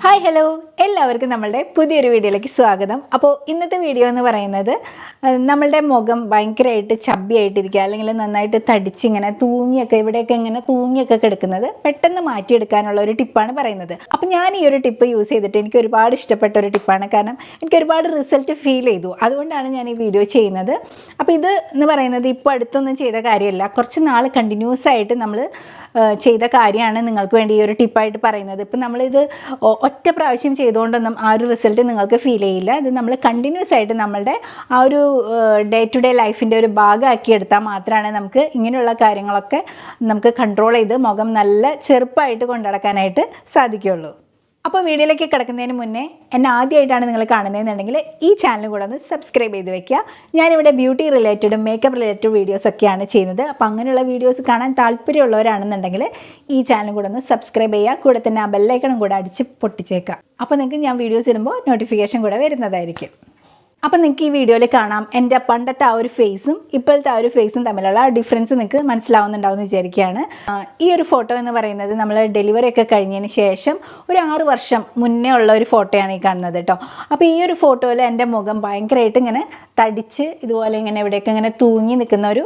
Hi hello എല്ലാവർക്കും നമ്മളുടെ പുതിയൊരു വീഡിയോയിലേക്ക് സ്വാഗതം. അപ്പോൾ ഇന്നത്തെ വീഡിയോ എന്ന് പറയുന്നത് നമ്മളുടെ മുഖം ഭയങ്കരമായിട്ട് ചബ്ബിയായിട്ടിരിക്കുക അല്ലെങ്കിൽ നന്നായിട്ട് തടിച്ചിങ്ങനെ തൂങ്ങിയൊക്കെ ഇവിടെയൊക്കെ ഇങ്ങനെ തൂങ്ങിയൊക്കെ കിടക്കുന്നത് പെട്ടെന്ന് മാറ്റിയെടുക്കാനുള്ള ഒരു ടിപ്പാണ് പറയുന്നത്. അപ്പോൾ ഞാൻ ഈ ഒരു ടിപ്പ് യൂസ് ചെയ്തിട്ട് എനിക്ക് ഒരുപാട് ഇഷ്ടപ്പെട്ട ഒരു ടിപ്പാണ്. കാരണം എനിക്ക് ഒരുപാട് റിസൾട്ട് ഫീൽ ചെയ്തു. അതുകൊണ്ടാണ് ഞാൻ ഈ വീഡിയോ ചെയ്യുന്നത്. അപ്പോൾ ഇത് എന്ന് പറയുന്നത് ഇപ്പോൾ അടുത്തൊന്നും ചെയ്ത കാര്യമല്ല. കുറച്ച് നാൾ കണ്ടിന്യൂസ് ആയിട്ട് നമ്മൾ ചെയ്ത കാര്യമാണ് നിങ്ങൾക്ക് വേണ്ടി ഈ ഒരു ടിപ്പായിട്ട് പറയുന്നത്. ഇപ്പം നമ്മളിത് ഒറ്റ പ്രാവശ്യം ചെയ്തുകൊണ്ടൊന്നും ആ ഒരു റിസൾട്ട് നിങ്ങൾക്ക് ഫീൽ ചെയ്യില്ല. ഇത് നമ്മൾ കണ്ടിന്യൂസ് ആയിട്ട് നമ്മളുടെ ആ ഒരു ഡേ ടു ഡേ ലൈഫിന്റെ ഒരു ഭാഗമാക്കി എടുത്താൽ മാത്രമാണ് നമുക്ക് ഇങ്ങനെയുള്ള കാര്യങ്ങളൊക്കെ നമുക്ക് കൺട്രോൾ ചെയ്ത് മുഖം നല്ല ചെറുപ്പമായിട്ട് കൊണ്ടുനടക്കാനായിട്ട് സാധിക്കുകയുള്ളൂ. അപ്പോൾ വീഡിയോയിലേക്ക് കിടക്കുന്നതിന് മുന്നേ എന്നെ ആദ്യമായിട്ടാണ് നിങ്ങൾ കാണുന്നതെന്നുണ്ടെങ്കിൽ ഈ ചാനൽ കൂടെ ഒന്ന് സബ്സ്ക്രൈബ് ചെയ്ത് വെക്കുക. ഞാനിവിടെ ബ്യൂട്ടി റിലേറ്റഡും മേക്കപ്പ് റിലേറ്റഡ് വീഡിയോസൊക്കെയാണ് ചെയ്യുന്നത്. അപ്പോൾ അങ്ങനെയുള്ള വീഡിയോസ് കാണാൻ താല്പര്യമുള്ളവരാണെന്നുണ്ടെങ്കിൽ ഈ ചാനൽ കൂടെ ഒന്ന് സബ്സ്ക്രൈബ് ചെയ്യുക. കൂടെ തന്നെ ആ ബെല്ലൈക്കണും കൂടെ അടിച്ച് പൊട്ടിച്ചേക്കുക. അപ്പോൾ നിങ്ങൾക്ക് ഞാൻ വീഡിയോസ് ഇടുമ്പോൾ നോട്ടിഫിക്കേഷൻ കൂടെ വരുന്നതായിരിക്കും. അപ്പം നിങ്ങൾക്ക് ഈ വീഡിയോയിൽ കാണാം. എന്റെ പണ്ടത്തെ ആ ഒരു ഫേസും ഇപ്പോഴത്തെ ആ ഒരു ഫേസും തമ്മിലുള്ള ഡിഫറൻസ് നിങ്ങൾക്ക് മനസ്സിലാവുന്നുണ്ടാവും എന്ന് വിചാരിക്കുകയാണ്. ഈ ഒരു ഫോട്ടോ എന്ന് പറയുന്നത് നമ്മൾ ഡെലിവറി ഒക്കെ കഴിഞ്ഞതിന് ശേഷം ഒരു ആറ് വർഷം മുന്നേ ഉള്ള ഒരു ഫോട്ടോയാണ് ഈ കാണുന്നത് കേട്ടോ. അപ്പോൾ ഈ ഒരു ഫോട്ടോയിൽ എന്റെ മുഖം ഭയങ്കരമായിട്ട് ഇങ്ങനെ തടിച്ച് ഇതുപോലെ ഇങ്ങനെ എവിടെയൊക്കെ ഇങ്ങനെ തൂങ്ങി നിൽക്കുന്ന ഒരു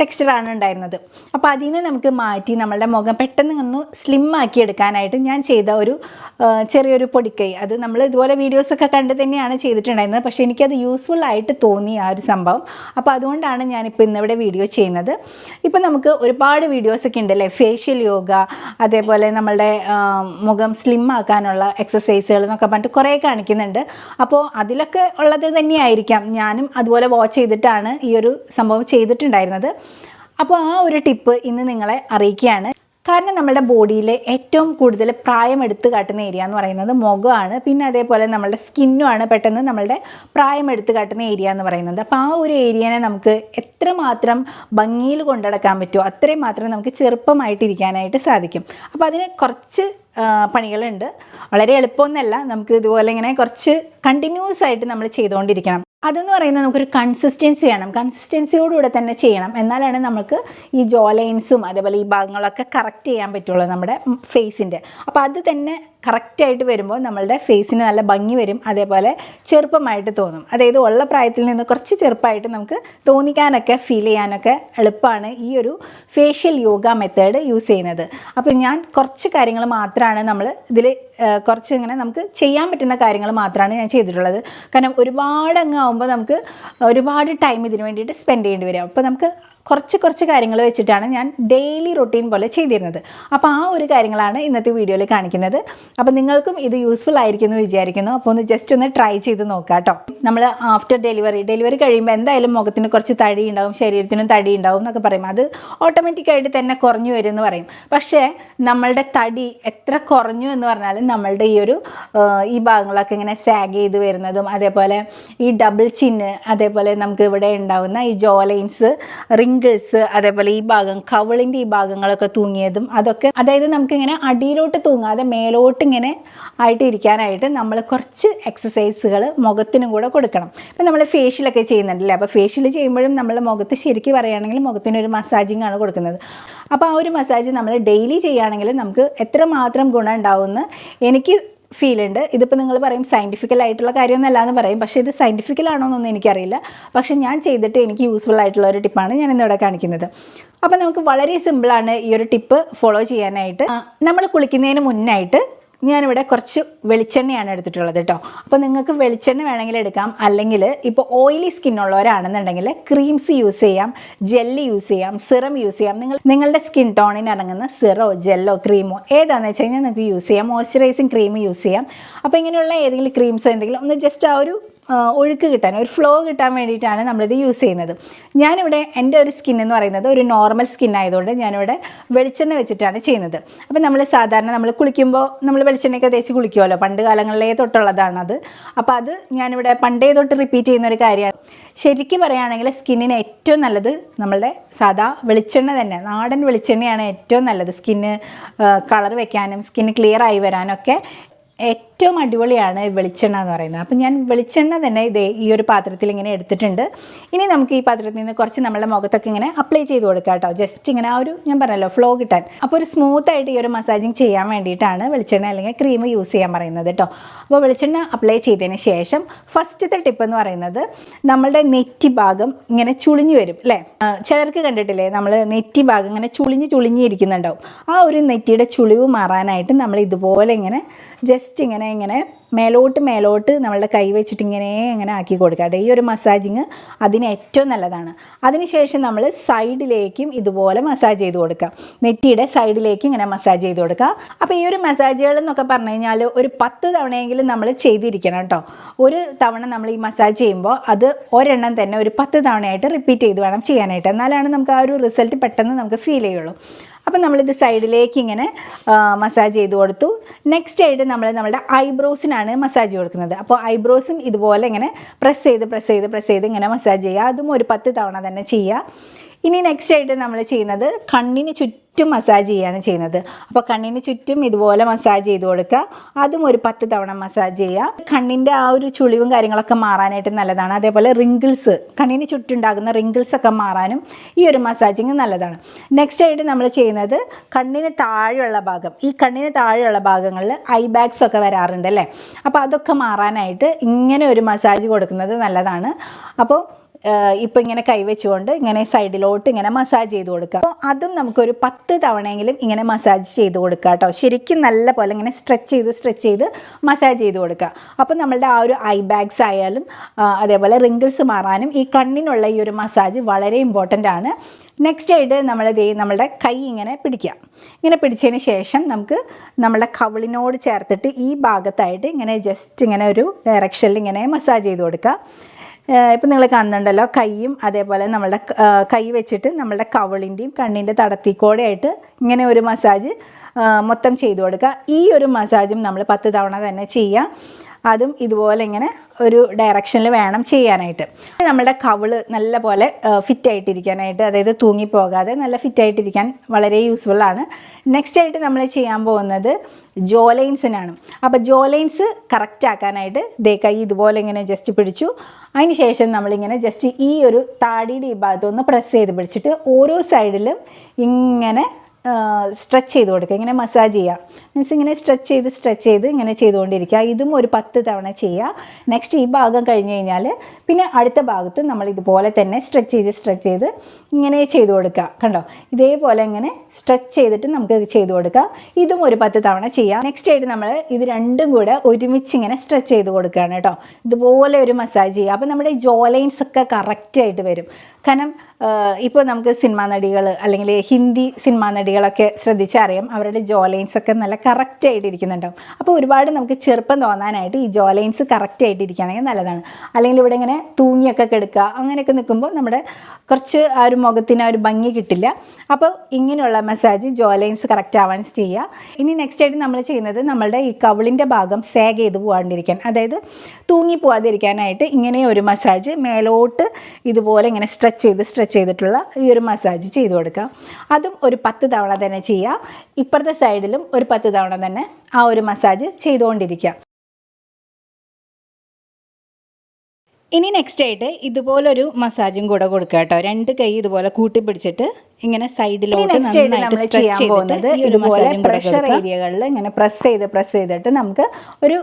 ടെക്സ്ചറാണ് ഉണ്ടായിരുന്നത്. അപ്പോൾ അതിൽ നിന്ന് നമുക്ക് മാറ്റി നമ്മളുടെ മുഖം പെട്ടെന്ന് ഒന്ന് സ്ലിം ആക്കി എടുക്കാനായിട്ട് ഞാൻ ചെയ്ത ഒരു ചെറിയൊരു പൊടിക്കൈ. അത് നമ്മൾ ഇതുപോലെ വീഡിയോസൊക്കെ കണ്ട് തന്നെയാണ് ചെയ്തിട്ടുണ്ടായിരുന്നത്. പക്ഷേ എനിക്കത് യൂസ്ഫുൾ ആയിട്ട് തോന്നി ആ ഒരു സംഭവം. അപ്പോൾ അതുകൊണ്ടാണ് ഞാനിപ്പോൾ ഇന്നിവിടെ വീഡിയോ ചെയ്യുന്നത്. ഇപ്പോൾ നമുക്ക് ഒരുപാട് വീഡിയോസൊക്കെ ഉണ്ടല്ലേ? ഫേഷ്യൽ യോഗ അതേപോലെ നമ്മളുടെ മുഖം സ്ലിം ആക്കാനുള്ള എക്സസൈസുകൾ എന്നൊക്കെ പറഞ്ഞിട്ട് കുറേ കാണിക്കുന്നുണ്ട്. അപ്പോൾ അതിലൊക്കെ ഉള്ളത് തന്നെയായിരിക്കാം. ഞാനും അതുപോലെ വാച്ച് ചെയ്തിട്ടാണ് ഈ ഒരു സംഭവം ചെയ്തിട്ടുണ്ടായിരുന്നത്. അപ്പോൾ ആ ഒരു ടിപ്പ് ഇന്ന് നിങ്ങളെ അറിയിക്കുകയാണ്. കാരണം നമ്മുടെ ബോഡിയിലെ ഏറ്റവും കൂടുതൽ പ്രായം എടുത്തു കാട്ടുന്ന ഏരിയ എന്ന് പറയുന്നത് മുഖമാണ്. പിന്നെ അതേപോലെ നമ്മളുടെ സ്കിന്നുമാണ് പെട്ടെന്ന് നമ്മളുടെ പ്രായം എടുത്തു കാട്ടുന്ന ഏരിയ എന്ന് പറയുന്നത്. അപ്പോൾ ആ ഒരു ഏരിയനെ നമുക്ക് എത്രമാത്രം ഭംഗിയിൽ കൊണ്ടടക്കാൻ പറ്റുമോ അത്രയും മാത്രം നമുക്ക് ചെറുപ്പമായിട്ടിരിക്കാനായിട്ട് സാധിക്കും. അപ്പോൾ അതിന് കുറച്ച് പണികളുണ്ട്. വളരെ എളുപ്പമൊന്നുമല്ല നമുക്ക് ഇതുപോലെ ഇങ്ങനെ കുറച്ച് കണ്ടിന്യൂസ് ആയിട്ട് നമ്മൾ ചെയ്തുകൊണ്ടിരിക്കണം. അതെന്ന് പറയുന്നത് നമുക്കൊരു കൺസിസ്റ്റൻസി വേണം. കൺസിസ്റ്റൻസിയോടുകൂടെ തന്നെ ചെയ്യണം. എന്നാലാണ് നമുക്ക് ഈ ജോ ലൈൻസും അതേപോലെ ഈ ഭാഗങ്ങളൊക്കെ കറക്റ്റ് ചെയ്യാൻ പറ്റുള്ളൂ നമ്മുടെ ഫേസിന്റെ അപ്പോൾ അത് തന്നെ കറക്റ്റായിട്ട് വരുമ്പോൾ നമ്മളുടെ ഫേസിന് നല്ല ഭംഗി വരും. അതേപോലെ ചെറുപ്പമായിട്ട് തോന്നും. അതായത് ഉള്ള പ്രായത്തിൽ നിന്ന് കുറച്ച് ചെറുപ്പമായിട്ട് നമുക്ക് തോന്നിക്കാനൊക്കെ ഫീൽ ചെയ്യാനൊക്കെ എളുപ്പമാണ് ഈ ഒരു ഫേഷ്യൽ യോഗ മെത്തേഡ് യൂസ് ചെയ്യുന്നത്. അപ്പോൾ ഞാൻ കുറച്ച് കാര്യങ്ങൾ മാത്രമാണ് നമ്മൾ ഇതിൽ കുറച്ച് ഇങ്ങനെ നമുക്ക് ചെയ്യാൻ പറ്റുന്ന കാര്യങ്ങൾ മാത്രമാണ് ഞാൻ ചെയ്തിട്ടുള്ളത്. കാരണം ഒരുപാട് അങ്ങ് ആകുമ്പോൾ നമുക്ക് ഒരുപാട് ടൈം ഇതിന് വേണ്ടിയിട്ട് സ്പെൻഡ് ചെയ്യേണ്ടി വരും. അപ്പോൾ നമുക്ക് കുറച്ച് കുറച്ച് കാര്യങ്ങൾ വെച്ചിട്ടാണ് ഞാൻ ഡെയിലി റൊട്ടീൻ പോലെ ചെയ്തിരുന്നത്. അപ്പോൾ ആ ഒരു കാര്യങ്ങളാണ് ഇന്നത്തെ വീഡിയോയിൽ കാണിക്കുന്നത്. അപ്പോൾ നിങ്ങൾക്കും ഇത് യൂസ്ഫുൾ ആയിരിക്കും എന്ന് വിചാരിക്കുന്നു. അപ്പോൾ ഒന്ന് ജസ്റ്റ് ഒന്ന് ട്രൈ ചെയ്ത് നോക്കാം കേട്ടോ നമ്മൾ ആഫ്റ്റർ ഡെലിവറി ഡെലിവറി കഴിയുമ്പോൾ എന്തായാലും മുഖത്തിന് കുറച്ച് തടി ഉണ്ടാവും ശരീരത്തിനും തടി ഉണ്ടാവും എന്നൊക്കെ പറയും. അത് ഓട്ടോമാറ്റിക്കായിട്ട് തന്നെ കുറഞ്ഞു വരും എന്ന് പറയും. പക്ഷേ നമ്മളുടെ തടി എത്ര കുറഞ്ഞു എന്ന് പറഞ്ഞാലും നമ്മളുടെ ഈ ഒരു ഈ ഭാഗങ്ങളൊക്കെ ഇങ്ങനെ സാഗ് ചെയ്ത് വരുന്നതും അതേപോലെ ഈ ഡബിൾ ചിന്ന് അതേപോലെ നമുക്ക് ഇവിടെ ഉണ്ടാവുന്ന ഈ ജോ ലൈൻസ് റിങ്കിൾസ് അതേപോലെ ഈ ഭാഗം കവിളിന്റെ ഈ ഭാഗങ്ങളൊക്കെ തൂങ്ങിയതും അതൊക്കെ അതായത് നമുക്കിങ്ങനെ അടിയിലോട്ട് തൂങ്ങാതെ മേലോട്ട് ഇങ്ങനെ ആയിട്ട് ഇരിക്കാനായിട്ട് നമ്മൾ കുറച്ച് എക്സസൈസുകൾ മുഖത്തിനും കൂടെ കൊടുക്കണം. ഇപ്പം നമ്മൾ ഫേഷ്യലൊക്കെ ചെയ്യുന്നുണ്ടല്ലേ? അപ്പോൾ ഫേഷ്യൽ ചെയ്യുമ്പോഴും നമ്മൾ മുഖത്ത് ശരിക്കും പറയുകയാണെങ്കിൽ മുഖത്തിനൊരു മസാജിങ് ആണ് കൊടുക്കുന്നത്. അപ്പോൾ ആ ഒരു മസാജ് നമ്മൾ ഡെയിലി ചെയ്യുകയാണെങ്കിൽ നമുക്ക് എത്രമാത്രം ഗുണം ഉണ്ടാവുമെന്ന് എനിക്ക് ഫീൽ ഉണ്ട്. ഇതിപ്പോൾ നിങ്ങൾ പറയും സയന്റിഫിക്കൽ ആയിട്ടുള്ള കാര്യമൊന്നുമല്ല എന്ന് പറയും. പക്ഷേ ഇത് സയന്റിഫിക്കൽ ആണോ എന്നൊന്നും എനിക്കറിയില്ല. പക്ഷേ ഞാൻ ചെയ്തിട്ട് എനിക്ക് യൂസ്ഫുൾ ആയിട്ടുള്ള ഒരു ടിപ്പാണ് ഞാൻ ഇന്നിവിടെ കാണിക്കുന്നത്. അപ്പോൾ നമുക്ക് വളരെ സിമ്പിളാണ് ഈ ഒരു ടിപ്പ് ഫോളോ ചെയ്യാനായിട്ട്. നമ്മൾ കുളിക്കുന്നതിന് മുന്നായിട്ട് ഞാനിവിടെ കുറച്ച് വെളിച്ചെണ്ണയാണ് എടുത്തിട്ടുള്ളത് കേട്ടോ. അപ്പോൾ നിങ്ങൾക്ക് വെളിച്ചെണ്ണ വേണമെങ്കിൽ എടുക്കാം. അല്ലെങ്കിൽ ഇപ്പോൾ ഓയിലി സ്കിൻ ഉള്ളവരാണെന്നുണ്ടെങ്കിൽ ക്രീംസ് യൂസ് ചെയ്യാം ജെല്ല് യൂസ് ചെയ്യാം സിറം യൂസ് ചെയ്യാം. നിങ്ങൾ നിങ്ങളുടെ സ്കിൻ ടോണിന് ഇറങ്ങുന്ന സിറോ ജെല്ലോ ക്രീമോ ഏതാണെന്ന് വെച്ച് കഴിഞ്ഞാൽ നിങ്ങൾക്ക് യൂസ് ചെയ്യാം. മോയ്സ്ചറൈസിങ് ക്രീം യൂസ് ചെയ്യാം. അപ്പോൾ ഇങ്ങനെയുള്ള ഏതെങ്കിലും ക്രീംസോ എന്തെങ്കിലും ഒന്ന് ജസ്റ്റ് ആ ഒരു ഒഴുക്ക് കിട്ടാൻ ഒരു ഫ്ലോ കിട്ടാൻ വേണ്ടിയിട്ടാണ് നമ്മളിത് യൂസ് ചെയ്യുന്നത്. ഞാനിവിടെ എന്റെ ഒരു സ്കിൻ എന്ന് പറയുന്നത് ഒരു നോർമൽ സ്കിൻ ആയതുകൊണ്ട് ഞാനിവിടെ വെളിച്ചെണ്ണ വെച്ചിട്ടാണ് ചെയ്യുന്നത്. അപ്പോൾ നമ്മൾ സാധാരണ നമ്മൾ കുളിക്കുമ്പോൾ നമ്മൾ വെളിച്ചെണ്ണയൊക്കെ തേച്ച് കുളിക്കുമല്ലോ പണ്ട് കാലങ്ങളിലേ തൊട്ടുള്ളതാണത്. അപ്പോൾ അത് ഞാനിവിടെ പണ്ടേ തൊട്ട് റിപ്പീറ്റ് ചെയ്യുന്ന ഒരു കാര്യമാണ്. ശരിക്കും പറയുകയാണെങ്കിൽ സ്കിന്നിന് ഏറ്റവും നല്ലത് നമ്മളുടെ സാധാ വെളിച്ചെണ്ണ തന്നെ. നാടൻ വെളിച്ചെണ്ണയാണ് ഏറ്റവും നല്ലത്. സ്കിന്ന് കളർ വെക്കാനും സ്കിന്ന് ക്ലിയർ ആയി വരാനൊക്കെ ഏറ്റവും അടിപൊളിയാണ് വെളിച്ചെണ്ണ എന്ന് പറയുന്നത്. അപ്പം ഞാൻ വെളിച്ചെണ്ണ തന്നെ ഇതേ ഈ ഒരു പാത്രത്തിൽ ഇങ്ങനെ എടുത്തിട്ടുണ്ട്. ഇനി നമുക്ക് ഈ പാത്രത്തിൽ നിന്ന് കുറച്ച് നമ്മുടെ മുഖത്തൊക്കെ ഇങ്ങനെ അപ്ലൈ ചെയ്ത് കൊടുക്കാം കേട്ടോ. ജസ്റ്റ് ഇങ്ങനെ ആ ഒരു ഞാൻ പറഞ്ഞല്ലോ ഫ്ലോ കിട്ടാൻ. അപ്പോൾ ഒരു സ്മൂത്ത് ആയിട്ട് ഈ ഒരു മസാജിങ് ചെയ്യാൻ വേണ്ടിയിട്ടാണ് വെളിച്ചെണ്ണ അല്ലെങ്കിൽ ക്രീം യൂസ് ചെയ്യാൻ പറയുന്നത് കേട്ടോ. അപ്പോൾ വെളിച്ചെണ്ണ അപ്ലൈ ചെയ്തതിന് ശേഷം ഫസ്റ്റത്തെ ടിപ്പ് എന്ന് പറയുന്നത് നമ്മളുടെ നെറ്റി ഭാഗം ഇങ്ങനെ ചുളിഞ്ഞു വരും അല്ലേ? ചിലർക്ക് കണ്ടിട്ടില്ലേ നമ്മൾ നെറ്റി ഭാഗം ഇങ്ങനെ ചുളിഞ്ഞ് ചുളിഞ്ഞിരിക്കുന്നുണ്ടാവും. ആ ഒരു നെറ്റിയുടെ ചുളിവ് മാറാനായിട്ട് നമ്മൾ ഇതുപോലെ ഇങ്ങനെ ജസ്റ്റ് ഇങ്ങനെ ഇങ്ങനെ മേലോട്ട് മേലോട്ട് നമ്മളുടെ കൈ വെച്ചിട്ട് ഇങ്ങനെ ഇങ്ങനെ ആക്കി കൊടുക്കുക ഈ ഒരു മസാജിങ് അതിന് ഏറ്റവും നല്ലതാണ്. അതിനുശേഷം നമ്മൾ സൈഡിലേക്കും ഇതുപോലെ മസാജ് ചെയ്ത് കൊടുക്കുക. നെറ്റിയുടെ സൈഡിലേക്ക് ഇങ്ങനെ മസാജ് ചെയ്ത് കൊടുക്കുക. അപ്പോൾ ഈ ഒരു മസാജുകൾ എന്നൊക്കെ പറഞ്ഞു കഴിഞ്ഞാൽ ഒരു പത്ത് തവണയെങ്കിലും നമ്മൾ ചെയ്തിരിക്കണം കേട്ടോ. ഒരു തവണ നമ്മൾ ഈ മസാജ് ചെയ്യുമ്പോൾ അത് ഒരെണ്ണം തന്നെ ഒരു പത്ത് തവണയായിട്ട് റിപ്പീറ്റ് ചെയ്ത് വേണം ചെയ്യാനായിട്ട്. എന്നാലാണ് നമുക്ക് ആ ഒരു റിസൾട്ട് പെട്ടെന്ന് നമുക്ക് ഫീൽ ചെയ്യുള്ളൂ. അപ്പം നമ്മളിത് സൈഡിലേക്ക് ഇങ്ങനെ മസാജ് ചെയ്ത് കൊടുത്തു. നെക്സ്റ്റ് ആയിട്ട് നമ്മൾ നമ്മുടെ ഐബ്രോസിനാണ് മസാജ് കൊടുക്കുന്നത്. അപ്പോൾ ഐബ്രോസും ഇതുപോലെ ഇങ്ങനെ പ്രസ് ചെയ്ത് പ്രസ് ചെയ്ത് പ്രസ് ചെയ്ത് ഇങ്ങനെ മസാജ് ചെയ്യുക. അതും ഒരു പത്ത് തവണ തന്നെ ചെയ്യുക. ഇനി നെക്സ്റ്റ് ആയിട്ട് നമ്മൾ ചെയ്യുന്നത് കണ്ണിന് ചുറ്റും മസാജ് ചെയ്യുകയാണ് ചെയ്യുന്നത്. അപ്പോൾ കണ്ണിന് ചുറ്റും ഇതുപോലെ മസാജ് ചെയ്ത് കൊടുക്കുക. അതും ഒരു പത്ത് തവണ മസാജ് ചെയ്യുക. കണ്ണിന്റെ ആ ഒരു ചുളിവും കാര്യങ്ങളൊക്കെ മാറാനായിട്ട് നല്ലതാണ്. അതേപോലെ റിങ്കിൾസ് കണ്ണിന് ചുറ്റുണ്ടാകുന്ന റിങ്കിൾസ് ഒക്കെ മാറാനും ഈ ഒരു മസാജിങ് നല്ലതാണ്. നെക്സ്റ്റ് ആയിട്ട് നമ്മൾ ചെയ്യുന്നത് കണ്ണിന് താഴെയുള്ള ഭാഗം. ഈ കണ്ണിന് താഴെയുള്ള ഭാഗങ്ങളിൽ ഐ ബാഗ്സ് ഒക്കെ വരാറുണ്ട് അല്ലേ? അപ്പോൾ അതൊക്കെ മാറാനായിട്ട് ഇങ്ങനെ ഒരു മസാജ് കൊടുക്കുന്നത് നല്ലതാണ്. അപ്പോൾ ഇപ്പം ഇങ്ങനെ കൈവച്ചുകൊണ്ട് ഇങ്ങനെ സൈഡിലോട്ട് ഇങ്ങനെ മസാജ് ചെയ്ത് കൊടുക്കുക. അപ്പോൾ അതും നമുക്കൊരു പത്ത് തവണയെങ്കിലും ഇങ്ങനെ മസാജ് ചെയ്ത് കൊടുക്കുക കേട്ടോ. ശരിക്കും നല്ല പോലെ ഇങ്ങനെ സ്ട്രെച്ച് ചെയ്ത് സ്ട്രെച്ച് ചെയ്ത് മസാജ് ചെയ്ത് കൊടുക്കുക. അപ്പോൾ നമ്മളുടെ ആ ഒരു ഐ ബാഗ്സ് ആയാലും അതേപോലെ റിങ്കിൾസ് മാറാനും ഈ കണ്ണിനുള്ള ഈ ഒരു മസാജ് വളരെ ഇമ്പോർട്ടന്റ് ആണ്. നെക്സ്റ്റ് ആയിട്ട് നമ്മൾ ദേ നമ്മളുടെ കൈ ഇങ്ങനെ പിടിക്കുക. ഇങ്ങനെ പിടിച്ചതിന് ശേഷം നമുക്ക് നമ്മളുടെ കവിളിനോട് ചേർത്തിട്ട് ഈ ഭാഗത്തായിട്ട് ഇങ്ങനെ ജസ്റ്റ് ഇങ്ങനെ ഒരു ഡയറക്ഷനിൽ ഇങ്ങനെ മസാജ് ചെയ്ത് കൊടുക്കുക. ഇപ്പം നിങ്ങൾ കാണുന്നുണ്ടല്ലോ കൈയും അതേപോലെ നമ്മളുടെ കൈ വെച്ചിട്ട് നമ്മളുടെ കവിളിന്റെയും കണ്ണിന്റെ തടത്തിക്കോടെയായിട്ട് ഇങ്ങനെ ഒരു മസാജ് മൊത്തം ചെയ്തു കൊടുക്കുക. ഈ ഒരു മസാജും നമ്മൾ പത്ത് തവണ തന്നെ ചെയ്യുക അതും ഇതുപോലെ ഇങ്ങനെ ഒരു ഡയറക്ഷനിൽ വേണം ചെയ്യാനായിട്ട്. നമ്മുടെ കവിൾ നല്ല പോലെ ഫിറ്റ് ആയിട്ടിരിക്കാനായിട്ട് അതായത് തൂങ്ങിപ്പോകാതെ നല്ല ഫിറ്റ് ആയിട്ടിരിക്കാൻ വളരെ യൂസ്ഫുൾ ആണ്. നെക്സ്റ്റ് ആയിട്ട് നമ്മൾ ചെയ്യാൻ പോകുന്നത് ജോലൈൻസിനാണ് അപ്പോൾ ജോലൈൻസ് കറക്റ്റ് ആക്കാനായിട്ട് ദേ കൈ ഇതുപോലെ ഇങ്ങനെ ജസ്റ്റ് പിടിച്ചു. അതിന് ശേഷം നമ്മളിങ്ങനെ ജസ്റ്റ് ഈ ഒരു താടിയുടെ ഈ ഭാഗത്തൊന്ന് പ്രസ് ചെയ്ത് പിടിച്ചിട്ട് ഓരോ സൈഡിലും ഇങ്ങനെ സ്ട്രെച്ച് ചെയ്ത് കൊടുക്കുക. ഇങ്ങനെ മസാജ് ചെയ്യുക. മീൻസ് ഇങ്ങനെ സ്ട്രെച്ച് ചെയ്ത് സ്ട്രെച്ച് ചെയ്ത് ഇങ്ങനെ ചെയ്തുകൊണ്ടിരിക്കുക. ഇതും ഒരു പത്ത് തവണ ചെയ്യുക. നെക്സ്റ്റ് ഈ ഭാഗം കഴിഞ്ഞ് കഴിഞ്ഞാൽ പിന്നെ അടുത്ത ഭാഗത്ത് നമ്മൾ ഇതുപോലെ തന്നെ സ്ട്രെച്ച് ചെയ്ത് സ്ട്രെച്ച് ചെയ്ത് ഇങ്ങനെ ചെയ്ത് കൊടുക്കുക. കണ്ടോ? ഇതേപോലെ ഇങ്ങനെ സ്ട്രെച്ച് ചെയ്തിട്ട് നമുക്ക് ചെയ്ത് കൊടുക്കുക ഇതും ഒരു പത്ത് തവണ ചെയ്യാം. നെക്സ്റ്റ് ആയിട്ട് നമ്മൾ ഇത് രണ്ടും കൂടെ ഒരുമിച്ച് ഇങ്ങനെ സ്ട്രെച്ച് ചെയ്ത് കൊടുക്കുകയാണ് കേട്ടോ. ഇതുപോലെ ഒരു മസാജ് ചെയ്യുക. അപ്പോൾ നമ്മുടെ ജോ ലൈൻസ് ഒക്കെ കറക്റ്റായിട്ട് വരും. കാരണം ഇപ്പോൾ നമുക്ക് സിനിമാ നടികൾ അല്ലെങ്കിൽ ഹിന്ദി സിനിമാ നടികളൊക്കെ ശ്രദ്ധിച്ചറിയാം. അവരുടെ ജോ ലൈൻസ് ഒക്കെ നല്ല കറക്റ്റായിട്ട് ഇരിക്കുന്നുണ്ടാവും. അപ്പോൾ ഒരുപാട് നമുക്ക് ചെറുപ്പം തോന്നാനായിട്ട് ഈ ജോ ലൈൻസ് കറക്റ്റ് ആയിട്ട് ഇരിക്കുകയാണെങ്കിൽ നല്ലതാണ്. അല്ലെങ്കിൽ ഇവിടെ ഇങ്ങനെ തൂങ്ങിയൊക്കെ കിടക്കുക അങ്ങനെയൊക്കെ നിൽക്കുമ്പോൾ നമ്മുടെ കുറച്ച് ആ ഒരു മുഖത്തിന് ആ ഒരു ഭംഗി കിട്ടില്ല. അപ്പോൾ ഇങ്ങനെയുള്ള മസാജ് ജോ ലൈൻസ് കറക്റ്റ് ആവാൻ ചെയ്യുക. ഇനി നെക്സ്റ്റ് ആയിട്ട് നമ്മൾ ചെയ്യുന്നത് നമ്മളുടെ ഈ കവിളിന്റെ ഭാഗം സേഗ് ചെയ്ത് പോകാണ്ടിരിക്കാൻ അതായത് തൂങ്ങി പോകാതിരിക്കാനായിട്ട് ഇങ്ങനെ ഒരു മസാജ് മേലോട്ട് ഇതുപോലെ ഇങ്ങനെ സ്ട്രെച്ച് ചെയ്ത് സ്ട്രെച്ച് ചെയ്തിട്ടുള്ള ഈ ഒരു മസാജ് ചെയ്ത് കൊടുക്കുക. അതും ഒരു പത്ത് തവണ തന്നെ ചെയ്യുക. ഇപ്പുറത്തെ സൈഡിലും ഒരു പത്ത് തവണ തന്നെ ആ ഒരു മസാജ് ചെയ്തുകൊണ്ടിരിക്കുക. ഇനി നെക്സ്റ്റ് ആയിട്ട് ഇതുപോലൊരു മസാജും കൂടെ കൊടുക്കുക കേട്ടോ. രണ്ട് കൈ ഇതുപോലെ കൂട്ടി പിടിച്ചിട്ട് ഇങ്ങനെ സൈഡിലോട്ട് നന്നായിട്ട് സ്ട്രെച്ച് ചെയ്തിട്ട് ഇതുപോലെ പ്രഷർ ഏരിയകളിൽ ഇങ്ങനെ പ്രസ് ചെയ്ത് പ്രസ് ചെയ്തിട്ട് നമുക്ക് ഒരു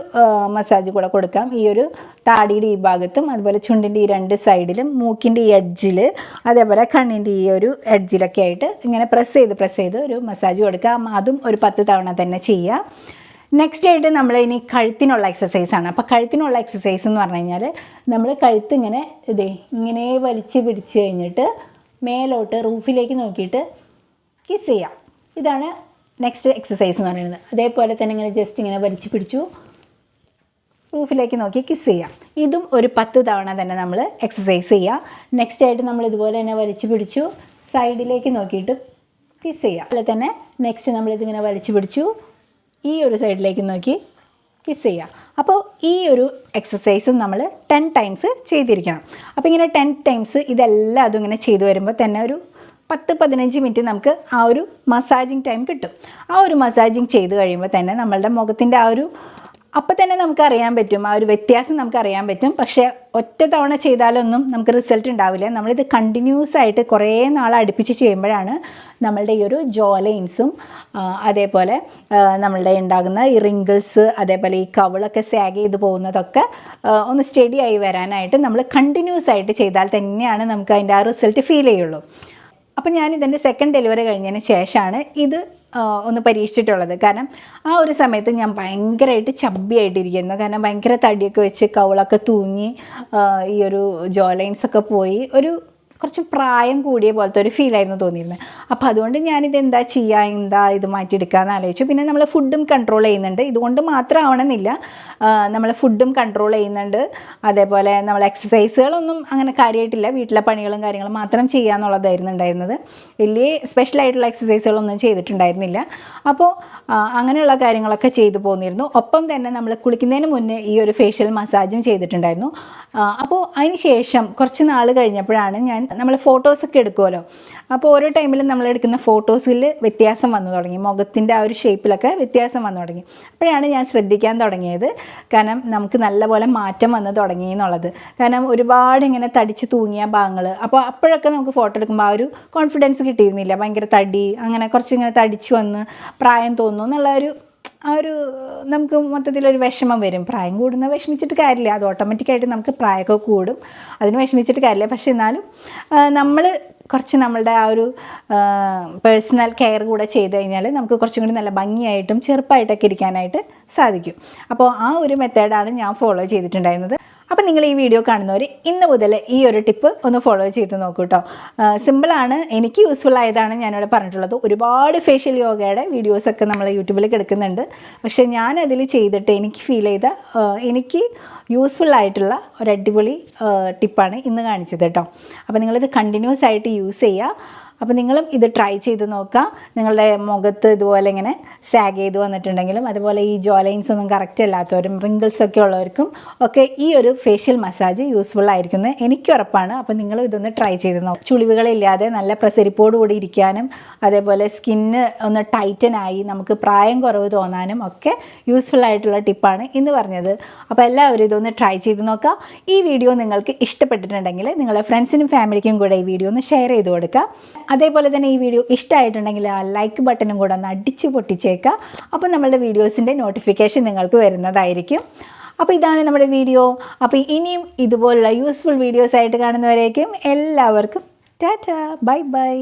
മസാജ് കൂടെ കൊടുക്കാം. ഈ ഒരു താടിയുടെ ഈ ഭാഗത്തും അതുപോലെ ചുണ്ടിന്റെ ഈ രണ്ട് സൈഡിലും മൂക്കിന്റെ ഈ എഡ്ജിൽ അതേപോലെ കണ്ണിന്റെ ഈ ഒരു എഡ്ജിലൊക്കെ ആയിട്ട് ഇങ്ങനെ പ്രസ് ചെയ്ത് പ്രസ് ചെയ്ത് ഒരു മസാജ് കൊടുക്കാം. അതും ഒരു പത്ത് തവണ തന്നെ ചെയ്യുക നെക്സ്റ്റ് ആയിട്ട് നമ്മൾ ഇനി കഴുത്തിനുള്ള എക്സസൈസ് ആണ്. അപ്പോൾ കഴുത്തിനുള്ള എക്സസൈസ് എന്ന് പറഞ്ഞു കഴിഞ്ഞാൽ നമ്മൾ കഴുത്ത് ഇങ്ങനെ ഇതേ ഇങ്ങനെ വലിച്ച് പിടിച്ച് കഴിഞ്ഞിട്ട് മേലോട്ട് റൂഫിലേക്ക് നോക്കിയിട്ട് കിസ് ചെയ്യാം. ഇതാണ് നെക്സ്റ്റ് എക്സസൈസ് എന്ന് പറയുന്നത്. അതേപോലെ തന്നെ ഇങ്ങനെ ജസ്റ്റ് ഇങ്ങനെ വലിച്ച് പിടിച്ചു റൂഫിലേക്ക് നോക്കി കിസ് ചെയ്യാം. ഇതും ഒരു പത്ത് തവണ തന്നെ നമ്മൾ എക്സസൈസ് ചെയ്യാം. നെക്സ്റ്റ് ആയിട്ട് നമ്മൾ ഇതുപോലെ തന്നെ വലിച്ചു പിടിച്ചു സൈഡിലേക്ക് നോക്കിയിട്ട് കിസ് ചെയ്യാം. അതുപോലെ തന്നെ നെക്സ്റ്റ് നമ്മളിതിങ്ങനെ വലിച്ചു പിടിച്ചു ഈ ഒരു സൈഡിലേക്ക് നോക്കി കിസ് ചെയ്യുക. അപ്പോൾ ഈ ഒരു എക്സസൈസും നമ്മൾ ടെൻ ടൈംസ് ചെയ്തിരിക്കണം. അപ്പോൾ ഇങ്ങനെ ടെൻ ടൈംസ് ഇതെല്ലാം അതും ഇങ്ങനെ ചെയ്തു വരുമ്പോൾ തന്നെ ഒരു പത്ത് പതിനഞ്ച് മിനിറ്റ് നമുക്ക് ആ ഒരു മസാജിങ് ടൈം കിട്ടും. ആ ഒരു മസാജിങ് ചെയ്ത് കഴിയുമ്പോൾ തന്നെ നമ്മളുടെ മുഖത്തിന്റെ ആ ഒരു അപ്പം തന്നെ നമുക്ക് അറിയാൻ പറ്റും. ആ ഒരു വ്യത്യാസം നമുക്ക് അറിയാൻ പറ്റും. പക്ഷേ ഒറ്റ തവണ ചെയ്താലൊന്നും നമുക്ക് റിസൾട്ട് ഉണ്ടാവില്ല. നമ്മളിത് കണ്ടിന്യൂസ് ആയിട്ട് കുറേ നാൾ അടുപ്പിച്ച് ചെയ്യുമ്പോഴാണ് നമ്മളുടെ ഈ ഒരു ജോ ലൈൻസും അതേപോലെ നമ്മളുടെ ഉണ്ടാകുന്ന ഈ റിങ്കിൾസ് അതേപോലെ ഈ കവിളൊക്കെ സാഗ് ചെയ്ത് പോകുന്നതൊക്കെ ഒന്ന് സ്റ്റഡി ആയി വരാനായിട്ട് നമ്മൾ കണ്ടിന്യൂസ് ആയിട്ട് ചെയ്താൽ തന്നെയാണ് നമുക്ക് അതിന്റെ ആ റിസൾട്ട് ഫീൽ ചെയ്യുള്ളൂ. അപ്പം ഞാൻ ഇതിന്റെ സെക്കൻഡ് ഡെലിവറി കഴിഞ്ഞതിന് ശേഷമാണ് ഇത് ഒന്ന് പരീക്ഷിച്ചിട്ടുള്ളത്. കാരണം ആ ഒരു സമയത്ത് ഞാൻ ഭയങ്കരമായിട്ട് ചബ്ബിയായിട്ടിരിക്കുന്നു. കാരണം ഭയങ്കര തടിയൊക്കെ വെച്ച് കൗളൊക്കെ തൂങ്ങി ഈ ഒരു ജോ ലൈൻസ് ഒക്കെ പോയി. ഒരു കുറച്ച് പ്രായം കൂടിയ പോലത്തെ ഒരു ഫീലായിരുന്നു തോന്നിയിരുന്നത് അപ്പോൾ അതുകൊണ്ട് ഞാനിത് എന്താ ചെയ്യുക എന്താ ഇത് മാറ്റിയെടുക്കാമെന്ന് ആലോചിച്ചു. പിന്നെ നമ്മൾ ഫുഡും കൺട്രോൾ ചെയ്യുന്നുണ്ട്. ഇതുകൊണ്ട് മാത്രം ആവണമെന്നില്ല നമ്മൾ ഫുഡും കൺട്രോൾ ചെയ്യുന്നുണ്ട്. അതേപോലെ നമ്മൾ എക്സസൈസുകളൊന്നും അങ്ങനെ കാര്യമായിട്ടില്ല വീട്ടിലെ പണികളും കാര്യങ്ങളും മാത്രം ചെയ്യാന്നുള്ളതായിരുന്നു ഉണ്ടായിരുന്നത്. വലിയ സ്പെഷ്യൽ ആയിട്ടുള്ള എക്സസൈസുകളൊന്നും ചെയ്തിട്ടുണ്ടായിരുന്നില്ല. അപ്പോൾ അങ്ങനെയുള്ള കാര്യങ്ങളൊക്കെ ചെയ്തു പോന്നിരുന്നു. ഒപ്പം തന്നെ നമ്മൾ കുളിക്കുന്നതിന് മുന്നേ ഈ ഒരു ഫേഷ്യൽ മസാജും ചെയ്തിട്ടുണ്ടായിരുന്നു. അപ്പോൾ അതിന് ശേഷം കുറച്ച് നാൾ കഴിഞ്ഞപ്പോഴാണ് ഞാൻ നമ്മൾ ഫോട്ടോസൊക്കെ എടുക്കുമല്ലോ അപ്പോൾ ഓരോ ടൈമിലും നമ്മൾ എടുക്കുന്ന ഫോട്ടോസിൽ വ്യത്യാസം വന്നു തുടങ്ങി. മുഖത്തിന്റെ ആ ഒരു ഷേപ്പിലൊക്കെ വ്യത്യാസം വന്നു തുടങ്ങി. അപ്പോഴാണ് ഞാൻ ശ്രദ്ധിക്കാൻ തുടങ്ങിയത്. കാരണം നമുക്ക് നല്ലപോലെ മാറ്റം വന്നു തുടങ്ങി എന്നുള്ളത്. കാരണം ഒരുപാട് ഇങ്ങനെ തടിച്ച് തൂങ്ങിയ ഭാഗങ്ങൾ. അപ്പോൾ അപ്പോഴൊക്കെ നമുക്ക് ഫോട്ടോ എടുക്കുമ്പോൾ ആ ഒരു കോൺഫിഡൻസ് കിട്ടിയിരുന്നില്ല. ഭയങ്കര തടി അങ്ങനെ കുറച്ച് ഇങ്ങനെ തടിച്ച് വന്ന് പ്രായം തോന്നുന്നു എന്നുള്ള ഒരു ആ ഒരു നമുക്ക് മൊത്തത്തിലൊരു വിഷമം വരും. പ്രായം കൂടുന്ന വിഷമിച്ചിട്ട് കാര്യമില്ല. അത് ഓട്ടോമാറ്റിക്കായിട്ട് നമുക്ക് പ്രായമൊക്കെ കൂടും. അതിന് വിഷമിച്ചിട്ട് കാര്യമില്ല. പക്ഷെ എന്നാലും നമ്മൾ കുറച്ച് നമ്മളുടെ ആ ഒരു പേഴ്സണൽ കെയർ കൂടെ ചെയ്ത് കഴിഞ്ഞാൽ നമുക്ക് കുറച്ചും കൂടി നല്ല ഭംഗിയായിട്ടും ചെറുപ്പമായിട്ടൊക്കെ ഇരിക്കാനായിട്ട് സാധിക്കും. അപ്പോൾ ആ ഒരു മെത്തേഡാണ് ഞാൻ ഫോളോ ചെയ്തിട്ടുണ്ടായിരുന്നത്. അപ്പോൾ നിങ്ങൾ ഈ വീഡിയോ കാണുന്നവർ ഇന്ന് മുതൽ ഈ ഒരു ടിപ്പ് ഒന്ന് ഫോളോ ചെയ്ത് നോക്കൂ കേട്ടോ സിമ്പിളാണ് എനിക്ക് യൂസ്ഫുൾ ആയതാണ് ഞാനിവിടെ പറഞ്ഞിട്ടുള്ളത്. ഒരുപാട് ഫേഷ്യൽ യോഗയുടെ വീഡിയോസൊക്കെ നമ്മൾ യൂട്യൂബിൽ കിടക്കുന്നുണ്ട്. പക്ഷെ ഞാൻ ചെയ്തിട്ട് എനിക്ക് ഫീൽ ചെയ്ത എനിക്ക് യൂസ്ഫുൾ ആയിട്ടുള്ള ഒരു അടിപൊളി ടിപ്പാണ് ഇന്ന് കാണിച്ചത് കേട്ടോ അപ്പോൾ നിങ്ങളിത് കണ്ടിന്യൂസ് ആയിട്ട് യൂസ് ചെയ്യുക. അപ്പോൾ നിങ്ങളും ഇത് ട്രൈ ചെയ്ത് നോക്കുക. നിങ്ങളുടെ മുഖത്ത് ഇതുപോലെ ഇങ്ങനെ സാഗ് ചെയ്ത് വന്നിട്ടുണ്ടെങ്കിലും അതുപോലെ ഈ ജോലൈൻസ് ഒന്നും കറക്റ്റ് അല്ലാത്തവരും റിങ്കിൾസ് ഒക്കെ ഉള്ളവർക്കും ഒക്കെ ഈ ഒരു ഫേഷ്യൽ മസാജ് യൂസ്ഫുൾ ആയിരിക്കുന്നത് എനിക്ക് ഉറപ്പാണ്. അപ്പോൾ നിങ്ങളും ഇതൊന്ന് ട്രൈ ചെയ്ത് നോക്കുക ചുളിവുകളില്ലാതെ നല്ല പ്രസരിപ്പോടുകൂടി ഇരിക്കാനും അതേപോലെ സ്കിന്ന് ഒന്ന് ടൈറ്റൻ ആയി നമുക്ക് പ്രായം കുറവ് തോന്നാനും ഒക്കെ യൂസ്ഫുൾ ആയിട്ടുള്ള ടിപ്പാണ് ഇന്ന് പറഞ്ഞത്. അപ്പോൾ എല്ലാവരും ഇതൊന്ന് ട്രൈ ചെയ്ത് നോക്കുക. ഈ വീഡിയോ നിങ്ങൾക്ക് ഇഷ്ടപ്പെട്ടിട്ടുണ്ടെങ്കിൽ നിങ്ങളുടെ ഫ്രണ്ട്സിനും ഫാമിലിക്കും കൂടെ ഈ വീഡിയോ ഒന്ന് ഷെയർ ചെയ്ത് കൊടുക്കുക. അതേപോലെ തന്നെ ഈ വീഡിയോ ഇഷ്ടമായിട്ടുണ്ടെങ്കിൽ ആ ലൈക്ക് ബട്ടണും കൂടെ ഒന്ന് അടിച്ച് പൊട്ടിച്ചേക്കുക. അപ്പോൾ നമ്മളുടെ വീഡിയോസിന്റെ നോട്ടിഫിക്കേഷൻ നിങ്ങൾക്ക് വരുന്നതായിരിക്കും. അപ്പോൾ ഇതാണ് നമ്മുടെ വീഡിയോ. അപ്പോൾ ഇനിയും ഇതുപോലുള്ള യൂസ്ഫുൾ വീഡിയോസ് ആയിട്ട് കാണുന്നവരേക്കും എല്ലാവർക്കും ടാറ്റ. Bye bye.